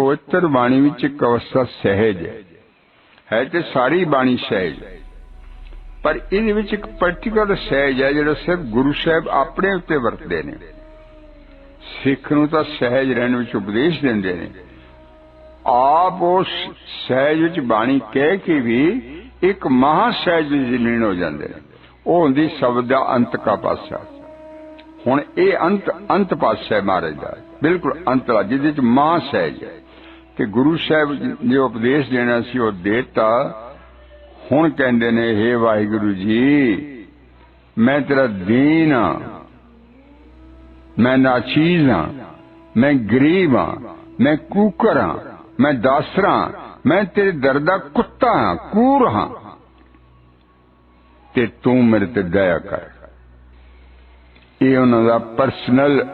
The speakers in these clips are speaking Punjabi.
ਪਵਿੱਤਰ ਬਾਣੀ ਵਿੱਚ ਇੱਕ ਅਵਸਥਾ ਸਹਿਜ ਹੈ ਤੇ ਸਾਰੀ ਬਾਣੀ ਸਹਿਜ। ਪਰ ਇਹਦੇ ਵਿੱਚ ਇੱਕ ਪਾਰਟਿਕੂਲਰ ਸਹਿਜ ਹੈ ਜਿਹੜਾ ਸਿਰਫ ਗੁਰੂ ਸਾਹਿਬ ਆਪਣੇ ਉੱਤੇ ਵਰਤਦੇ ਨੇ। ਸਿੱਖ ਨੂੰ ਤਾਂ ਸਹਿਜ ਰਹਿਣ ਵਿੱਚ ਉਪਦੇਸ਼ ਦਿੰਦੇ ਨੇ। ਆਪ ਉਸ ਸਹਿਜ ਵਿੱਚ ਬਾਣੀ ਕਹਿ ਕੇ ਵੀ ਇੱਕ ਮਹਾ ਸਹਿਜ ਵਿੱਚ ਲੀਨ ਹੋ ਜਾਂਦੇ ਨੇ। ਉਹ ਹੁੰਦੀ ਸ਼ਬਦ ਦਾ ਅੰਤ ਕਾ ਪਾਸਾ। ਹੁਣ ਇਹ ਅੰਤ ਅੰਤ ਪਾਸਾ ਹੈ ਮਹਾਰਾਜ ਦਾ। ਬਿਲਕੁਲ ਅੰਤਲਾ ਜਿਹਦੇ ਚ ਮਹਾ ਸਹਿਜ ਹੈ। ਕਿ ਗੁਰੂ ਸਾਹਿਬ ਨੇ ਉਪਦੇਸ਼ ਦੇਣਾ ਸੀ, ਉਹ ਦੇਤਾ। ਹੁਣ ਕਹਿੰਦੇ ਨੇ, ਹੇ ਵਾਹਿਗੁਰੂ ਜੀ, ਮੈਂ ਤੇਰਾ ਦੀਨ ਆ। ਮੈਂ ਨਾਚੀਜ਼ ਹਾਂ ਮੈਂ ਗਰੀਬ ਹਾਂ ਮੈਂ ਕੂਕਰ ਹਾਂ ਮੈਂ ਦਾਸਰਾ ਮੈਂ ਤੇਰੇ ਦਰ ਦਾ ਕੁੱਤਾ ਹਾਂ ਕੂਰ ਹਾਂ ਤੇ ਤੂੰ ਮੇਰੇ ਤੇ ਦਇਆ ਕਰ। ਇਹ ਉਹਨਾਂ ਦਾ ਪਰਸਨਲ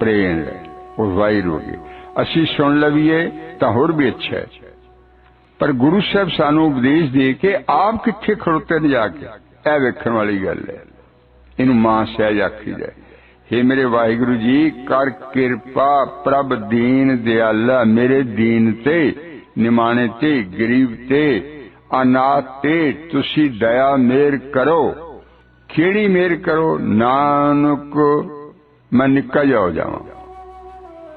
ਪ੍ਰੇਮ ਹੈ। ਉਹ ਵਾਇਰ ਹੋ ਗਈ ਅਸੀਂ ਸੁਣ ਲਵੀਏ ਤਾਂ ਹੋਰ ਵੀ ਅੱਛਾ ਹੈ। ਪਰ ਗੁਰੂ ਸਾਹਿਬ ਸਾਨੂੰ ਉਪਦੇਸ਼ ਦੇ ਕੇ ਆਪ ਕਿੱਥੇ ਖੜੋਤੇ ਨੇ ਜਾ ਕੇ? ਇਹ ਵੇਖਣ ਵਾਲੀ ਗੱਲ ਹੈ। ਇਹਨੂੰ ਮਾਂ ਸਹਿਜ ਆਖੀ ਜਾਏ। हे ਮੇਰੇ ਵਾਹਿਗੁਰੂ ਜੀ, ਕਰ ਕਿਰਪਾ ਪ੍ਰਭ ਦੀਨ ਦਿਆਲਾ ਮੇਰੇ ਦੀਨ ਤੇ, ਨਿਮਾਣੇ ਤੇ, ਗਰੀਬ ਤੇ, ਅਨਾਥ ਤੇ, ਤੁਸੀਂ ਦਇਆ ਮੇਰ ਕਰੋ। ਕਿਹੜੀ ਮੇਰ ਕਰੋ। ਨਾਨਕ, ਮੈਂ ਨਿੱਕਾ ਜਿਹਾ ਹੋ ਜਾਵਾਂ।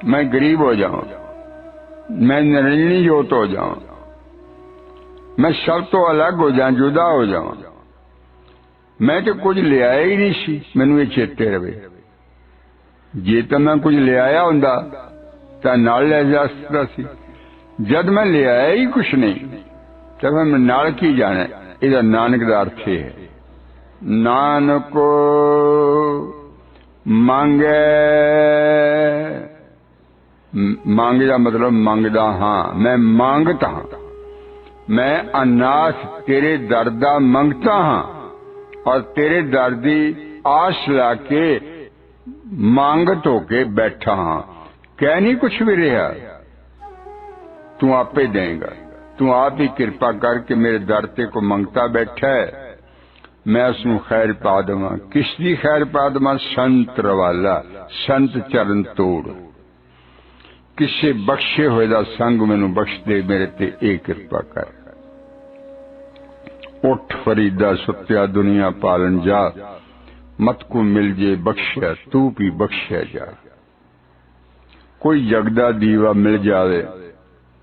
ਮੈਂ ਗਰੀਬ ਹੋ ਜਾਵਾਂ। ਮੈਂ ਨਿਰੰਜਨੀ ਜੋਤ ਹੋ ਜਾਵਾਂ। ਮੈਂ ਸਭ ਤੋਂ ਅਲੱਗ ਹੋ ਜਾਵਾਂ ਜੁਦਾ ਹੋ ਜਾਵਾਂ। ਮੈਂ ਤੇ ਕੁਝ ਲਿਆਇਆ ਹੀ ਨਹੀਂ ਸੀ, ਮੈਨੂੰ ਇਹ ਚੇਤੇ ਰਵੇ। ਜੇ ਤਾਂ ਮੈਂ ਕੁਝ ਲਿਆਇਆ ਹੁੰਦਾ, ਤਾਂ ਨਾਲ ਲੈ ਜਾ ਸਕਦਾ ਸੀ। ਜਦ ਮੈਂ ਲਿਆਇਆ ਹੀ ਕੁਛ ਨਹੀਂ, ਤਾਂ ਮੈਂ ਨਾਲ ਕੀ ਜਾਣਾ ਇਹਦਾ ਨਾਨਕ ਦਾ ਅਰਥ ਇਹ ਹੈ। ਨਾਨਕ ਮੰਗੇ ਮੰਗ ਦਾ ਮਤਲਬ ਮੰਗਦਾ ਹਾਂ ਮੈਂ ਮੰਗਤਾ ਹਾਂ ਮੈਂ ਅਨਾਥ ਤੇਰੇ ਦਰ ਦਾ ਮੰਗਤਾ ਹਾਂ ਔਰ ਤੇਰੇ ਦਰ ਦੀ ਆਸ ਲਾ ਕੇ ਮੰਗਤ ਹੋ ਕੇ ਬੈਠਾ ਹਾਂ ਕਹਿ ਨਹੀਂ ਕੁਛ ਵੀ ਰਿਹਾ ਤੂੰ ਆਪੇ ਦੇਂਗਾ ਤੂੰ ਆਪ ਹੀ ਕਿਰਪਾ ਕਰਕੇ ਮੇਰੇ ਦਰ ਤੇ ਕੋ ਮੰਗਤਾ ਬੈਠਾ ਹੈ ਮੈਂ ਉਸ ਨੂੰ ਖੈਰ ਪਾ ਦੇਵਾਂ ਕਿਸ ਦੀ ਖੈਰ ਪਾ ਦੇਵਾਂ ਸੰਤ ਰਵਾਲਾ ਸੰਤ ਚਰਨ ਤੋੜ ਕਿਸੇ ਬਖਸ਼ੇ ਹੋਏ ਦਾ ਸੰਗ ਮੈਨੂੰ ਬਖਸ਼ ਦੇ ਮੇਰੇ ਤੇ ਇਹ ਕਿਰਪਾ ਕਰ। ਉੱਠ ਫਰੀਦਾ, ਸੁੱਤਿਆ, ਦੁਨੀਆ ਪਾਲਣ ਜਾ। ਮਤ ਕੋ ਮਿਲ ਜੇ ਬਖਸ਼ਿਆ, ਤੂੰ ਵੀ ਬਖਸ਼ਿਆ ਜਾ। ਕੋਈ ਜਗਦਾ ਦੀਵਾ ਮਿਲ ਜਾਵੇ,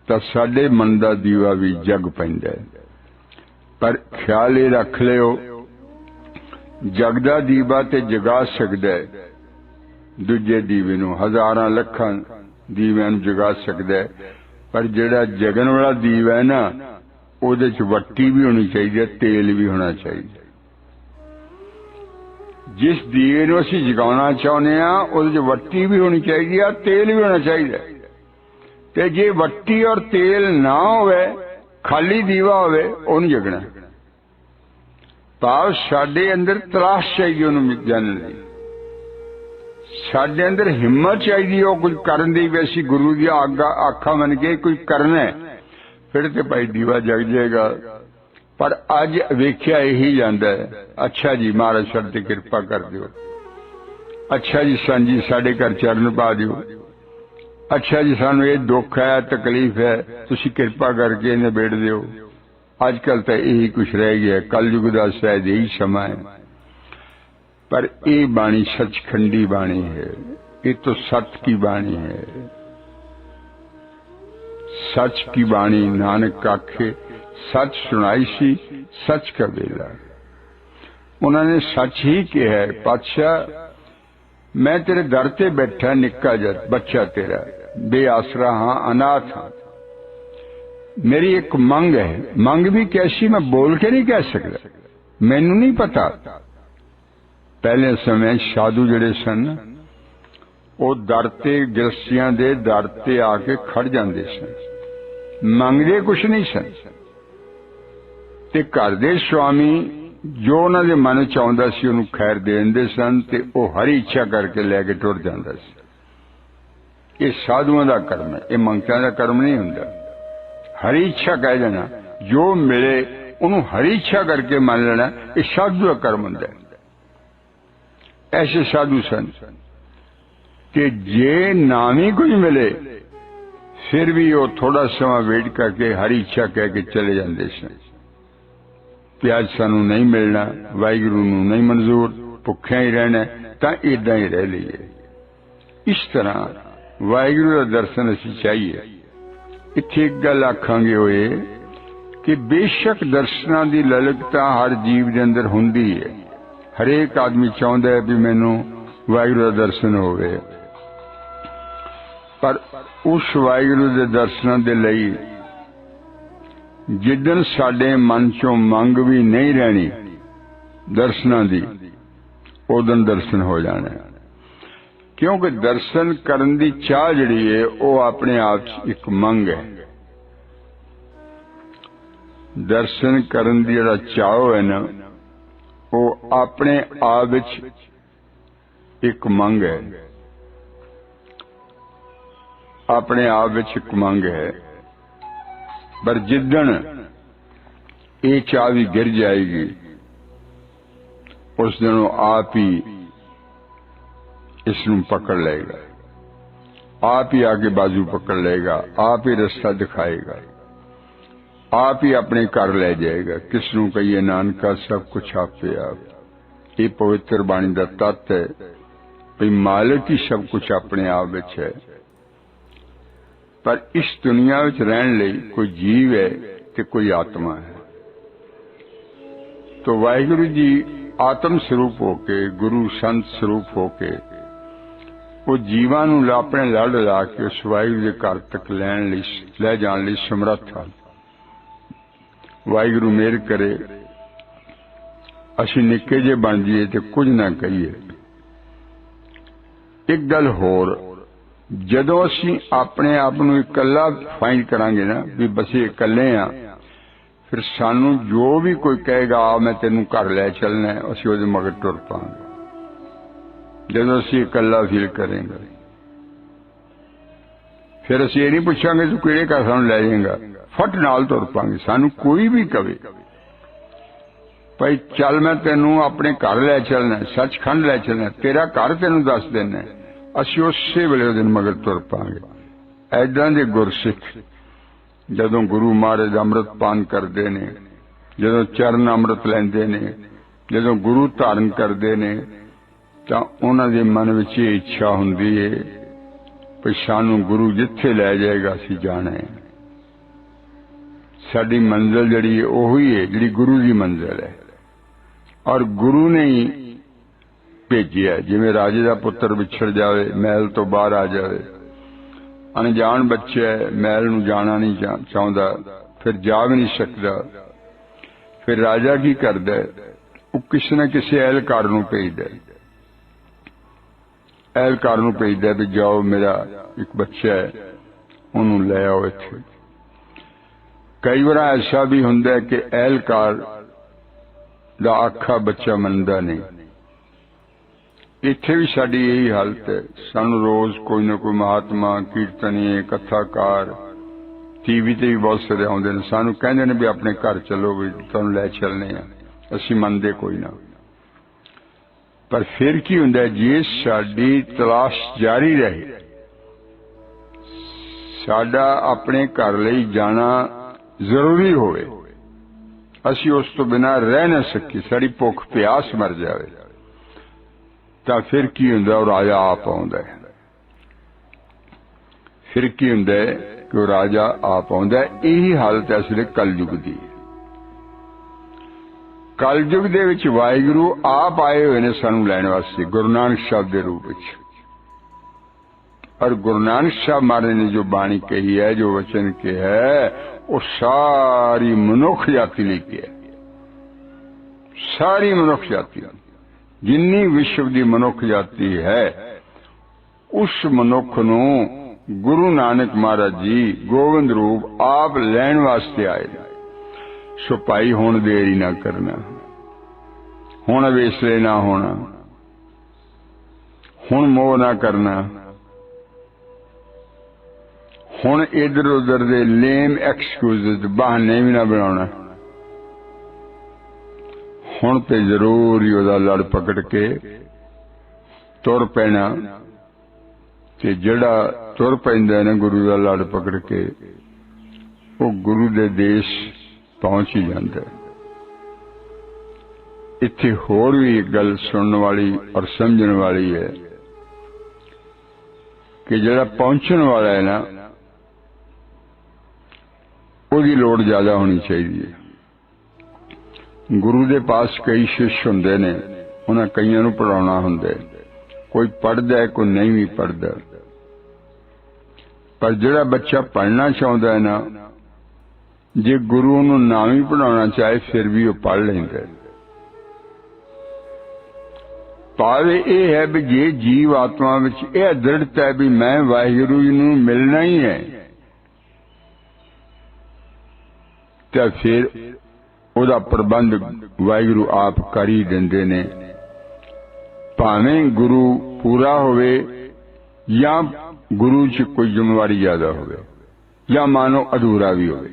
ਤਾਂ ਸਾਡੇ ਮਨ ਦਾ ਦੀਵਾ ਵੀ ਜਗ ਪੈਂਦਾ ਪਰ ਖਿਆਲ ਇਹ ਰੱਖ ਲਿਓ ਜਗਦਾ ਦੀਵਾ ਤੇ ਜਗਾ ਸਕਦਾ ਦੂਜੇ ਦੀਵੇ ਨੂੰ ਹਜ਼ਾਰਾਂ ਲੱਖਾਂ ਦੀਵਿਆਂ ਨੂੰ ਜਗਾ ਸਕਦਾ ਹੈ। ਪਰ ਜਿਹੜਾ ਜਗਨ ਵਾਲਾ ਦੀਵਾ ਹੈ ਨਾ, ਉਹਦੇ ਚ ਵੱਟੀ ਵੀ ਹੋਣੀ ਚਾਹੀਦੀ ਹੈ, ਤੇਲ ਵੀ ਹੋਣਾ ਚਾਹੀਦਾ ਜਿਸ ਦੀਵੇ ਨੂੰ ਅਸੀਂ ਜਗਾਉਣਾ ਚਾਹੁੰਦੇ ਆ ਉਹਦੇ ਚ ਵੱਟੀ ਵੀ ਹੋਣੀ ਚਾਹੀਦੀ ਆ ਤੇਲ ਵੀ ਹੋਣਾ ਚਾਹੀਦਾ ਤੇ ਜੇ ਵੱਟੀ ਔਰ ਤੇਲ ਨਾ ਹੋਵੇ, ਖਾਲੀ ਦੀਵਾ ਹੋਵੇ, ਉਹਨੂੰ ਜਗਣਾ ਤਾਂ ਸਾਡੇ ਅੰਦਰ ਤਲਾਸ਼ ਚਾਹੀਦੀ ਉਹਨੂੰ ਜਾਣਨ ਲਈ। ਸਾਡੇ ਅੰਦਰ ਹਿੰਮਤ ਚਾਹੀਦੀ ਉਹ ਕੁਝ ਕਰਨ ਦੀ ਵੀ ਅਸੀਂ ਗੁਰੂ ਦੀ ਆਗਾ ਆਖਾਂ ਮੰਨ ਕੇ ਕੋਈ ਕਰਨਾ ਫਿਰ ਤੇ ਭਾਈ ਦੀਵਾ ਜਗ ਜਾਏਗਾ। ਪਰ ਅੱਜ ਵੇਖਿਆ ਇਹੀ ਜਾਂਦਾ ਅੱਛਾ ਜੀ, ਮਹਾਰਾਜ ਸਾਡੇ ਤੇ ਕਿਰਪਾ ਕਰ ਦਿਓ। ਅੱਛਾ ਜੀ, ਸਾਂਝੀ ਸਾਡੇ ਘਰ ਚਰਨ ਪਾ ਦਿਓ। ਅੱਛਾ ਜੀ, ਸਾਨੂੰ ਇਹ ਦੁੱਖ ਹੈ, ਤਕਲੀਫ ਹੈ, ਤੁਸੀਂ ਕਿਰਪਾ ਕਰਕੇ ਇਹਨੇ ਬੇੜ ਦਿਓ। ਅੱਜ ਕੱਲ ਤਾਂ ਇਹੀ ਕੁਛ ਰਹਿ ਗਿਆ। ਕਲਯੁਗ ਦਾ ਸਹਿਜ ਇਹੀ ਸਮਾਂ ਹੈ। ਪਰ ਇਹ ਬਾਣੀ ਸੱਚਖੰਡੀ ਬਾਣੀ ਹੈ ਇਹ ਤਾਂ ਸਤ ਕੀ ਬਾਣੀ ਹੈ ਸੱਚ ਕੀ ਬਾਣੀ ਨਾਨਕ ਆਖੇ ਸੱਚ ਸੁਣਾਈ ਸੀ ਸੱਚ ਕਾ ਵੇਲਾ ਉਹਨਾਂ ਨੇ ਸੱਚ ਹੀ ਕਿਹਾ ਪਾਤਸ਼ਾਹ ਮੈਂ ਤੇਰੇ ਦਰ ਤੇ ਬੈਠਾ ਨਿੱਕਾ ਜਿਹਾ ਬੱਚਾ ਤੇਰਾ ਬੇਆਸਰਾ ਹਾਂ ਅਨਾਥ ਹਾਂ ਮੇਰੀ ਇੱਕ ਮੰਗ ਹੈ ਮੰਗ ਵੀ ਕੈਸੀ ਮੈਂ ਬੋਲ ਕੇ ਨਹੀਂ ਕਹਿ ਸਕਦਾ ਮੈਨੂੰ ਨਹੀਂ ਪਤਾ ਪਹਿਲੇ ਸਮੇਂ ਸਾਧੂ ਜਿਹੜੇ ਸਨ, ਉਹ ਦਰ ਤੇ ਗ੍ਰਸਤੀਆਂ ਦੇ ਦਰ ਤੇ ਆ ਕੇ ਖੜ ਜਾਂਦੇ ਸਨ। ਮੰਗਦੇ ਕੁਛ ਨਹੀਂ ਸਨ। ਤੇ ਘਰ ਦੇ ਸੁਆਮੀ ਜੋ ਉਹਨਾਂ ਦੇ ਮਨ ਚ ਆਉਂਦਾ ਸੀ, ਉਹਨੂੰ ਖੈਰ ਦੇ ਦਿੰਦੇ ਸਨ ਤੇ ਉਹ ਹਰੀ ਇੱਛਾ ਕਰਕੇ ਲੈ ਕੇ ਟੁਰ ਜਾਂਦਾ ਸੀ। ਇਹ ਸਾਧੂਆਂ ਦਾ ਕਰਮ ਹੈ, ਇਹ ਮੰਗਤਾਂ ਦਾ ਕਰਮ ਨਹੀਂ ਹੁੰਦਾ। ਹਰੀ ਇੱਛਾ ਕਹਿ ਦੇਣਾ, ਜੋ ਮਿਲੇ ਉਹਨੂੰ ਹਰੀ ਇੱਛਾ ਕਰਕੇ ਮੰਨ ਲੈਣਾ, ਇਹ ਸਾਧੂ ਦਾ ਕਰਮ ਹੁੰਦਾ ਹੈ। ਐਸੇ ਸਾਧੂ ਸਨ ਕਿ ਜੇ ਨਾ ਵੀ ਕੁਝ ਮਿਲੇ ਫਿਰ ਵੀ ਉਹ ਥੋੜਾ ਸਮਾਂ ਵੇਟ ਕਰਕੇ ਹਰੀ ਇੱਛਾ ਕਹਿ ਕੇ ਚਲੇ ਜਾਂਦੇ ਸਨ ਕਿ ਅੱਜ ਸਾਨੂੰ ਨਹੀਂ ਮਿਲਣਾ ਵਾਹਿਗੁਰੂ ਨੂੰ ਨਹੀਂ ਮਨਜ਼ੂਰ ਭੁੱਖਿਆ ਹੀ ਰਹਿਣਾ ਤਾਂ ਇਦਾਂ ਹੀ ਰਹਿ ਲਈਏ ਇਸ ਤਰ੍ਹਾਂ ਵਾਹਿਗੁਰੂ ਦਾ ਦਰਸ਼ਨ ਅਸੀਂ ਚਾਹੀਏ ਇੱਥੇ ਇੱਕ ਗੱਲ ਆਖਾਂਗੇ ਹੋਏ ਕਿ ਬੇਸ਼ੱਕ ਦਰਸ਼ਨਾਂ ਦੀ ਲਲਕਤਾ ਹਰ ਜੀਵ ਦੇ ਅੰਦਰ ਹੁੰਦੀ ਹੈ ਹਰੇਕ ਆਦਮੀ ਚਾਹੁੰਦਾ ਹੈ ਵੀ ਮੈਨੂੰ ਵਾਹਿਗੁਰੂ ਦਾ ਦਰਸ਼ਨ ਹੋਵੇ। ਪਰ ਉਸ ਵਾਹਿਗੁਰੂ ਦੇ ਦਰਸ਼ਨਾਂ ਦੇ ਲਈ ਜਿੱਦਨ ਸਾਡੇ ਮਨ ਚੋਂ ਮੰਗ ਵੀ ਨਹੀਂ ਰਹਿਣੀ ਦਰਸ਼ਨਾਂ ਦੀ, ਉਦੋਂ ਦਰਸ਼ਨ ਹੋ ਜਾਣਾ। ਕਿਉਂਕਿ ਦਰਸ਼ਨ ਕਰਨ ਦੀ ਚਾਹ ਜਿਹੜੀ ਹੈ, ਉਹ ਆਪਣੇ ਆਪ 'ਚ ਇੱਕ ਮੰਗ ਹੈ। ਦਰਸ਼ਨ ਕਰਨ ਦੀ ਜਿਹੜਾ ਚਾਹ ਹੈ ਨਾ ਉਹ ਆਪਣੇ ਆਪ ਵਿੱਚ ਇੱਕ ਮੰਗ ਹੈ ਆਪਣੇ ਆਪ ਵਿੱਚ ਇੱਕ ਮੰਗ ਹੈ ਪਰ ਜਿੱਦਣ ਇਹ ਚਾਹ ਵੀ ਗਿਰ ਜਾਏਗੀ ਉਸ ਦਿਨ ਉਹ ਆਪ ਹੀ ਇਸ ਨੂੰ ਪਕੜ ਲਏਗਾ ਆਪ ਹੀ ਆਗੇ ਬਾਜ਼ੂ ਪਕੜ ਲਏਗਾ ਆਪ ਹੀ ਰਸਤਾ ਦਿਖਾਏਗਾ ਆਪ ਹੀ ਆਪਣੇ ਘਰ ਲੈ ਜਾਏਗਾ। ਕਿਸ ਨੂੰ ਕਹੀਏ, ਨਾਨਕਾ, ਸਭ ਕੁਝ ਆਪੇ ਆਪ। ਇਹ ਪਵਿੱਤਰ ਬਾਣੀ ਦਾ ਤੱਤ ਹੈ ਵੀ ਮਾਲਕ ਹੀ ਸਭ ਕੁਝ ਆਪਣੇ ਆਪ ਵਿੱਚ ਹੈ। ਪਰ ਇਸ ਦੁਨੀਆ ਵਿੱਚ ਰਹਿਣ ਲਈ ਕੋਈ ਜੀਵ ਹੈ ਤੇ ਕੋਈ ਆਤਮਾ ਹੈ। ਤੋ ਵਾਹਿਗੁਰੂ ਜੀ ਆਤਮ ਸਰੂਪ ਹੋ ਕੇ, ਗੁਰੂ ਸੰਤ ਸਰੂਪ ਹੋ ਕੇ, ਉਹ ਜੀਵਾਂ ਨੂੰ ਆਪਣੇ ਲੜ ਲਾ ਕੇ ਉਸ ਵਾਹਿਗੁਰੂ ਦੇ ਘਰ ਤੱਕ ਲੈਣ ਲਈ, ਲੈ ਜਾਣ ਲਈ ਸਮਰੱਥ ਹਨ। ਵਾਹਿਗੁਰੂ ਮਿਹਰ ਕਰੇ। ਅਸੀਂ ਨਿੱਕੇ ਜੇ ਬਣ ਜਾਈਏ ਤੇ ਕੁਝ ਨਾ ਕਹੀਏ। ਇੱਕ ਗੱਲ ਹੋਰ, ਜਦੋਂ ਅਸੀਂ ਆਪਣੇ ਆਪ ਨੂੰ ਇਕੱਲਾ ਫਾਈਂਡ ਕਰਾਂਗੇ ਨਾ, ਵੀ ਬਸੇ ਇਕੱਲੇ ਆ ਫਿਰ ਸਾਨੂੰ ਜੋ ਵੀ ਕੋਈ ਕਹੇਗਾ, ਆ, ਮੈਂ ਤੈਨੂੰ ਘਰ ਲੈ ਚੱਲਣਾ ਅਸੀਂ ਉਹਦੇ ਮਗਰ ਤੁਰ ਪਾਂਗੇ ਜਦੋਂ ਅਸੀਂ ਇਕੱਲਾ ਫੀਲ ਕਰਾਂਗੇ। ਫਿਰ ਅਸੀਂ ਇਹ ਨਹੀਂ ਪੁੱਛਾਂਗੇ, ਤੂੰ ਕਿਹੜੇ ਘਰ ਸਾਨੂੰ ਲੈ ਜਾਏਗਾ? ਫਟ ਨਾਲ ਤੁਰ ਪਾਂਗੇ, ਸਾਨੂੰ ਕੋਈ ਵੀ ਕਵੇ। ਭਾਈ, ਚੱਲ ਮੈਂ ਤੈਨੂੰ ਆਪਣੇ ਘਰ ਲੈ ਚੱਲਣਾ, ਸੱਚਖੰਡ ਲੈ ਚੱਲਣਾ, ਤੇਰਾ ਘਰ ਤੈਨੂੰ ਦੱਸ ਦੇਣਾ ਅਸੀਂ ਉਸੇ ਵੇਲੇ ਦਿਨ ਮਗਰ ਤੁਰ ਪਾਂਗੇ। ਐਦਾਂ ਦੇ ਗੁਰਸਿੱਖ, ਜਦੋਂ ਗੁਰੂ ਮਹਾਰਾਜ ਦਾ ਅੰਮ੍ਰਿਤ ਪਾਨ ਕਰਦੇ ਨੇ, ਜਦੋਂ ਚਰਨ ਅੰਮ੍ਰਿਤ ਲੈਂਦੇ ਨੇ, ਜਦੋਂ ਗੁਰੂ ਧਾਰਨ ਕਰਦੇ ਨੇ, ਤਾਂ ਉਹਨਾਂ ਦੇ ਮਨ ਵਿੱਚ ਇਹ ਇੱਛਾ ਹੁੰਦੀ ਏ ਕਿ ਸਾਨੂੰ ਗੁਰੂ ਜਿੱਥੇ ਲੈ ਜਾਏਗਾ, ਅਸੀਂ ਜਾਣਾ ਹੈ ਸਾਡੀ ਮੰਜ਼ਿਲ ਜਿਹੜੀ ਹੈ, ਉਹੀ ਹੈ, ਜਿਹੜੀ ਗੁਰੂ ਦੀ ਮੰਜ਼ਿਲ ਹੈ। ਔਰ ਗੁਰੂ ਨੇ ਹੀ ਭੇਜਿਆ ਜਿਵੇਂ ਰਾਜੇ ਦਾ ਪੁੱਤਰ ਵਿਛੜ ਜਾਵੇ, ਮਹਿਲ ਤੋਂ ਬਾਹਰ ਆ ਜਾਵੇ। ਅਣਜਾਣ ਬੱਚਾ ਹੈ, ਮਹਿਲ ਨੂੰ ਜਾਣਾ ਨਹੀਂ ਚਾਹੁੰਦਾ, ਫਿਰ ਜਾ ਵੀ ਨਹੀਂ ਸਕਦਾ। ਫਿਰ ਰਾਜਾ ਕੀ ਕਰਦਾ ਉਹ ਕਿਸੇ ਨਾ ਕਿਸੇ ਅਹਿਲਕਾਰ ਨੂੰ ਭੇਜਦਾ ਅਹਿਲਕਾਰ ਨੂੰ ਭੇਜਦਾ ਵੀ ਜਾਓ, ਮੇਰਾ ਇੱਕ ਬੱਚਾ ਹੈ, ਉਹਨੂੰ ਲੈ ਆਓ ਇੱਥੇ। ਕਈ ਵਾਰ ਐਸਾ ਵੀ ਹੁੰਦਾ ਕਿ ਅਹਿਲਕਾਰ ਦਾ ਆਖਾ ਬੱਚਾ ਮੰਨਦਾ ਨਹੀਂ। ਇੱਥੇ ਵੀ ਸਾਡੀ ਇਹੀ ਹਾਲਤ ਹੈ। ਸਾਨੂੰ ਰੋਜ਼ ਕੋਈ ਨਾ ਕੋਈ ਮਹਾਤਮਾ ਕੀਰਤਨੀ ਕਥਾਕਾਰ ਟੀਵੀ ਤੇ ਵੀ ਬਹੁਤ ਸਾਰੇ ਆਉਂਦੇ ਨੇ। ਸਾਨੂੰ ਕਹਿੰਦੇ ਨੇ ਵੀ ਆਪਣੇ ਘਰ ਚੱਲੋ ਵੀ ਤੁਹਾਨੂੰ ਲੈ ਚੱਲਨੇ ਆ। ਅਸੀਂ ਮੰਨਦੇ ਕੋਈ ਨਾ। ਪਰ ਫਿਰ ਕੀ ਹੁੰਦਾ ਜੇ ਸਾਡੀ ਤਲਾਸ਼ ਜਾਰੀ ਰਹੇ, ਸਾਡਾ ਆਪਣੇ ਘਰ ਲਈ ਜਾਣਾ ਜ਼ਰੂਰੀ ਹੋਵੇ। ਅਸੀਂ ਉਸ ਤੋਂ ਬਿਨਾ ਰਹਿ ਨਾ ਸਕੀਏ, ਸਾਡੀ ਭੁੱਖ ਪਿਆਸ ਮਰ ਜਾਵੇ। ਤਾਂ ਫਿਰ ਕੀ ਹੁੰਦਾ, ਉਹ ਰਾਜਾ ਆਪ ਆਉਂਦਾ ਹੈ। ਫਿਰ ਕੀ ਹੁੰਦਾ ਕਿ ਉਹ ਰਾਜਾ ਆਪ ਆਉਂਦਾ ਇਹੀ ਹਾਲਤ ਹੈ ਅਸਲੇ ਕਲਯੁਗ ਦੀ। ਕਲਯੁਗ ਦੇ ਵਿੱਚ ਵਾਹਿਗੁਰੂ ਆਪ ਆਏ ਹੋਏ ਨੇ ਸਾਨੂੰ ਲੈਣ ਵਾਸਤੇ, ਗੁਰੂ ਨਾਨਕ ਸਾਹਿਬ ਦੇ ਰੂਪ ਵਿੱਚ। ਔਰ ਗੁਰੂ ਨਾਨਕ ਸਾਹਿਬ ਮਹਾਰਾਜ ਨੇ ਜੋ ਬਾਣੀ ਕਹੀ ਹੈ, ਜੋ ਵਚਨ ਕਿਹਾ ਹੈ ਉਹ ਸਾਰੀ ਮਨੁੱਖ ਜਾਤੀ ਲਈ ਕਿਹਾ ਸਾਰੀ ਮਨੁੱਖ ਜਾਤੀ। ਜਿੰਨੀ ਵਿਸ਼ਵ ਦੀ ਮਨੁੱਖ ਜਾਤੀ ਹੈ, ਉਸ ਮਨੁੱਖ ਨੂੰ ਗੁਰੂ ਨਾਨਕ ਮਹਾਰਾਜ ਜੀ ਗੋਬਿੰਦ ਰੂਪ ਆਪ ਲੈਣ ਵਾਸਤੇ ਆਏ ਸੋ ਭਾਈ ਹੁਣ ਦੇਰੀ ਨਾ ਕਰਨਾ। ਹੁਣ ਵੇਸਲੇ ਨਾ ਹੋਣਾ। ਹੁਣ ਮੋਹ ਨਾ ਕਰਨਾ। ਹੁਣ ਇਧਰ ਉਧਰ ਦੇ ਲੇਮ ਐਕਸਕਿਊਜ਼ਸ ਬਹਾਨੇ ਵੀ ਨਾ ਬਣਾਉਣਾ ਹੁਣ ਤੇ ਜ਼ਰੂਰ ਹੀ ਉਹਦਾ ਲੜ ਪਕੜ ਕੇ ਤੁਰ ਪੈਣਾ ਤੇ ਜਿਹੜਾ ਤੁਰ ਪੈਂਦਾ ਨਾ ਗੁਰੂ ਦਾ ਲੜ ਪਕੜ ਕੇ, ਉਹ ਗੁਰੂ ਦੇ ਦੇਸ਼ ਪਹੁੰਚ ਹੀ ਜਾਂਦਾ ਹੈ। ਇੱਥੇ ਹੋਰ ਵੀ ਇੱਕ ਗੱਲ ਸੁਣਨ ਵਾਲੀ ਔਰ ਸਮਝਣ ਵਾਲੀ ਹੈ ਕਿ ਜਿਹੜਾ ਪਹੁੰਚਣ ਵਾਲਾ ਹੈ ਨਾ ਉਹਦੀ ਲੋੜ ਜ਼ਿਆਦਾ ਹੋਣੀ ਚਾਹੀਦੀ ਹੈ। ਗੁਰੂ ਦੇ ਪਾਸ ਕਈ ਸ਼ਿਸ਼ ਹੁੰਦੇ ਨੇ, ਉਹਨਾਂ ਕਈਆਂ ਨੂੰ ਪੜਾਉਣਾ ਹੁੰਦਾ ਕੋਈ ਪੜਦਾ ਹੈ, ਕੋਈ ਨਹੀਂ ਵੀ ਪੜਦਾ ਪਰ ਜਿਹੜਾ ਬੱਚਾ ਪੜਨਾ ਚਾਹੁੰਦਾ ਹੈ ਨਾ, ਜੇ ਗੁਰੂ ਨੂੰ ਨਾ ਵੀ ਪੜਾਉਣਾ ਚਾਹੇ, ਫਿਰ ਵੀ ਉਹ ਪੜ ਲੈਂਦਾ ਹੈ। ਭਾਵ ਇਹ ਹੈ ਵੀ ਜੇ ਜੀਵ ਆਤਮਾ ਵਿੱਚ ਇਹ ਦ੍ਰਿੜਤਾ ਹੈ ਵੀ ਮੈਂ ਵਾਹਿਗੁਰੂ ਜੀ ਨੂੰ ਮਿਲਣਾ ਹੀ ਹੈ ਤਾਂ ਫਿਰ ਉਹਦਾ ਪ੍ਰਬੰਧ ਵਾਹਿਗੁਰੂ ਆਪ ਕਰ ਹੀ ਦਿੰਦੇ ਨੇ। ਭਾਵੇਂ ਗੁਰੂ ਪੂਰਾ ਹੋਵੇ ਜਾਂ ਗੁਰੂ 'ਚ ਕੋਈ ਜ਼ਿੰਮੇਵਾਰੀ ਜ਼ਿਆਦਾ ਹੋਵੇ ਜਾਂ ਮਾਨੋ ਅਧੂਰਾ ਵੀ ਹੋਵੇ।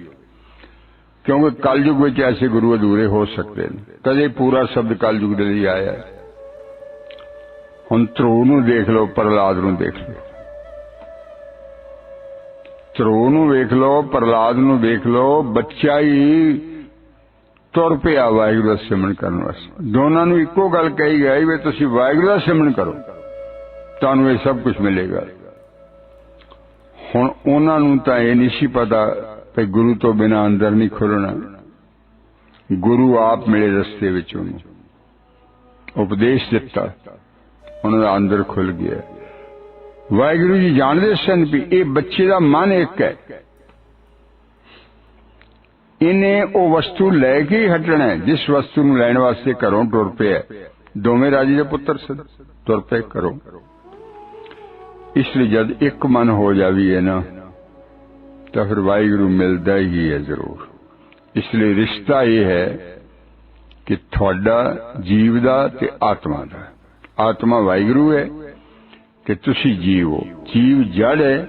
ਕਿਉਂਕਿ ਕਲਯੁਗ ਵਿੱਚ ਐਸੇ ਗੁਰੂ ਅਧੂਰੇ ਹੋ ਸਕਦੇ ਨੇ। ਕਦੇ ਪੂਰਾ ਸ਼ਬਦ ਕਲਯੁਗ ਦੇ ਲਈ ਆਇਆ। ਹੁਣ ਧਰੋ ਨੂੰ ਦੇਖ ਲਓ ਪ੍ਰਲਾਦ ਨੂੰ ਦੇਖ ਲਓ। ਧਰੋ ਨੂੰ ਵੇਖ ਲਓ ਪ੍ਰਲਾਦ ਨੂੰ ਵੇਖ ਲਓ, ਬੱਚਾ ਹੀ ਤੁਰ ਪਿਆ ਵਾਹਿਗੁਰੂ ਦਾ ਸਿਮਰਨ ਕਰਨ ਵਾਸਤੇ। ਦੋਨਾਂ ਨੂੰ ਇੱਕੋ ਗੱਲ ਕਹੀ ਗਈ ਵੀ ਤੁਸੀਂ ਵਾਹਿਗੁਰੂ ਦਾ ਸਿਮਰਨ ਕਰੋ, ਤੁਹਾਨੂੰ ਇਹ ਸਭ ਕੁਝ ਮਿਲੇਗਾ। ਹੁਣ ਉਹਨਾਂ ਨੂੰ ਤਾਂ ਇਹ ਨਹੀਂ ਸੀ ਪਤਾ ਕਿ ਗੁਰੂ ਤੋਂ ਬਿਨਾਂ ਅੰਦਰ ਨਹੀਂ ਖੁੱਲਣਾ ਗੁਰੂ ਆਪ ਮਿਲੇ ਰਸਤੇ ਵਿੱਚ ਉਹਨੂੰ। ਉਪਦੇਸ਼ ਦਿੱਤਾ, ਉਹਨਾਂ ਦਾ ਅੰਦਰ ਖੁੱਲ ਗਿਆ। ਵਾਹਿਗੁਰੂ ਜੀ ਜਾਣਦੇ ਸਨ ਵੀ ਇਹ ਬੱਚੇ ਦਾ ਮਨ ਇੱਕ ਹੈ। ਇਹਨੇ ਉਹ ਵਸਤੂ ਲੈ ਕੇ ਹੀ ਹਟਣਾ ਜਿਸ ਵਸਤੂ ਨੂੰ ਲੈਣ ਵਾਸਤੇ ਘਰੋਂ ਟੁਰ ਪਿਆ ਦੋਵੇਂ ਰਾਜੀ ਦੇ ਪੁੱਤਰ ਸਨ, ਤੁਰ ਪਏ ਕਰੋ ਇਸ ਲਈ ਜਦ ਇੱਕ ਮਨ ਹੋ ਜਾਵੀਏ ਨਾ, ਤਾਂ ਫਿਰ ਵਾਹਿਗੁਰੂ ਮਿਲਦਾ ਹੀ ਹੈ ਜ਼ਰੂਰ। ਇਸ ਲਈ ਰਿਸ਼ਤਾ ਇਹ ਹੈ ਕਿ ਤੁਹਾਡਾ ਜੀਵ ਦਾ ਤੇ ਆਤਮਾ ਦਾ। ਆਤਮਾ ਵਾਹਿਗੁਰੂ ਹੈ ਤੇ ਤੁਸੀਂ ਜੀਵ। ਹੋ ਜੀਵ ਜੜ ਹੈ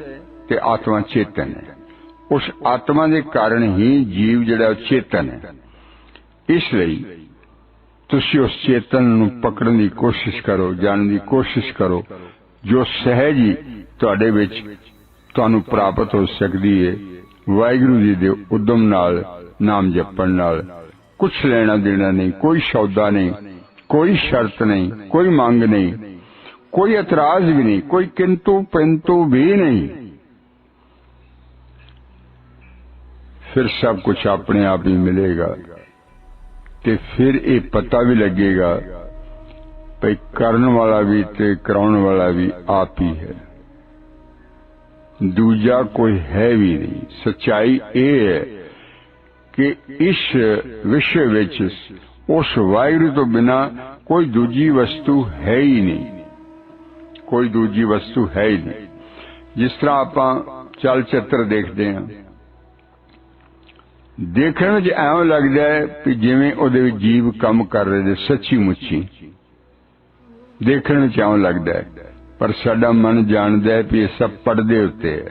ਤੇ ਆਤਮਾ ਚੇਤਨ ਹੈ। ਉਸ ਆਤਮਾ ਦੇ ਕਾਰਨ ਹੀ ਜੀਵ ਜਿਹੜਾ ਉਹ ਚੇਤਨ ਹੈ। ਇਸ ਲਈ ਤੁਸੀਂ ਉਸ ਚੇਤਨ ਨੂੰ ਪਕੜਨ ਦੀ ਕੋਸ਼ਿਸ਼ ਕਰੋ, ਜਾਣਨ ਦੀ ਕੋਸ਼ਿਸ਼ ਕਰੋ, ਜੋ ਸਹਿਜ ਹੀ ਤੁਹਾਡੇ ਵਿੱਚ ਤੁਹਾਨੂੰ ਪ੍ਰਾਪਤ ਹੋ ਸਕਦੀ ਹੈ। ਵਾਹਿਗੁਰੂ ਜੀ ਦੇ ਉਦਮ ਨਾਲ, ਨਾਮ ਜਪਣ ਨਾਲ। ਕੁਝ ਲੈਣਾ ਦੇਣਾ ਨਹੀਂ, ਕੋਈ ਸੌਦਾ ਨਹੀਂ, ਕੋਈ ਸ਼ਰਤ ਨਹੀਂ, ਕੋਈ ਮੰਗ ਨਹੀਂ। ਕੋਈ ਇਤਰਾਜ਼ ਵੀ ਨਹੀਂ, ਕੋਈ ਕਿੰਤੂ ਪਰੰਤੂ ਵੀ ਨਹੀਂ। ਫਿਰ ਸਭ ਕੁਝ ਆਪਣੇ ਆਪ ਹੀ ਮਿਲੇਗਾ ਤੇ ਫਿਰ ਇਹ ਪਤਾ ਵੀ ਲੱਗੇਗਾ ਭਈ ਕਰਨ ਵਾਲਾ ਵੀ ਤੇ ਕਰਾਉਣ ਵਾਲਾ ਵੀ ਆਪ ਹੀ ਹੈ। ਦੂਜਾ ਕੋਈ ਹੈ ਵੀ ਨਹੀਂ। ਸਚਾਈ ਇਹ ਹੈ ਕਿ ਇਸ ਵਿਸ਼ੇ ਵਿੱਚ ਉਸ ਵਾਹਿਗੁਰੂ ਤੋਂ ਬਿਨਾ ਕੋਈ ਦੂਜੀ ਵਸਤੂ ਹੈ ਹੀ ਨਹੀਂ। ਕੋਈ ਦੂਜੀ ਵਸਤੂ ਹੈ ਹੀ ਨਹੀਂ। ਜਿਸ ਤਰ੍ਹਾਂ ਆਪਾਂ ਚਲ ਚਿੱਤਰ ਦੇਖਦੇ ਹਾਂ। ਦੇਖਣ ਵਿੱਚ ਐਵੇਂ ਲੱਗਦਾ ਹੈ ਕਿ ਜਿਵੇਂ ਉਹਦੇ ਵਿੱਚ ਜੀਵ ਕੰਮ ਕਰ ਰਹੇ ਨੇ ਸੱਚੀ ਮੁੱਚੀ ਦੇਖਣ ਵਿੱਚ ਐਵੇਂ ਲੱਗਦਾ ਹੈ। ਪਰ ਸਾਡਾ ਮਨ ਜਾਣਦਾ ਹੈ ਕਿ ਇਹ ਸਭ ਪਰਦੇ ਉੱਤੇ ਹੈ।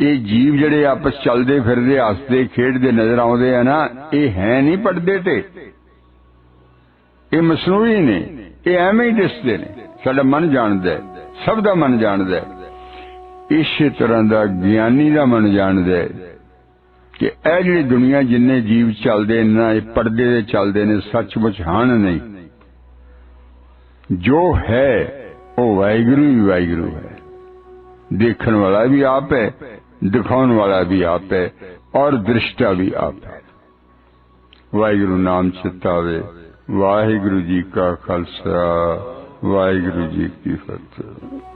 ਇਹ ਜੀਵ ਜਿਹੜੇ ਆਪਸ ਚੱਲਦੇ ਫਿਰਦੇ, ਹੱਸਦੇ, ਖੇਡਦੇ ਨਜ਼ਰ ਆਉਂਦੇ ਆ ਨਾ, ਇਹ ਹੈ ਨਹੀਂ ਪਰਦੇ ਤੇ। ਇਹ ਮਸਨੂਈ ਨੇ ਇਹ ਐਵੇਂ ਹੀ ਦਿਸਦੇ ਨੇ। ਸਾਡਾ ਮਨ ਜਾਣਦਾ ਸਭ ਦਾ ਮਨ ਜਾਣਦਾ ਇਸੇ ਤਰ੍ਹਾਂ ਦਾ ਗਿਆਨੀ ਦਾ ਮਨ ਜਾਣਦਾ ਕਿ ਇਹ ਜਿਹੜੀ ਦੁਨੀਆ ਜਿੰਨੇ ਜੀਵ ਚੱਲਦੇ ਨੇ, ਨਾ ਇਹ ਪਰਦੇ ਦੇ ਚੱਲਦੇ ਨੇ, ਸੱਚਮੁੱਚ ਹਨ ਨਹੀਂ। ਜੋ ਹੈ, ਉਹ ਵਾਹਿਗੁਰੂ ਹੀ ਵਾਹਿਗੁਰੂ ਹੈ। ਦੇਖਣ ਵਾਲਾ ਵੀ ਆਪ ਹੈ, ਦਿਖਾਉਣ ਵਾਲਾ ਵੀ ਆਪ ਹੈ, ਔਰ ਦ੍ਰਿਸ਼ਟਾ ਵੀ ਆਪ ਹੈ। ਵਾਹਿਗੁਰੂ ਨਾਮ ਚਿਤਾਵੇ ਵਾਹਿਗੁਰੂ ਜੀ ਕਾ ਖਾਲਸਾ। ਵਾਹਿਗੁਰੂ ਜੀ ਕੀ ਫਤਿਹ।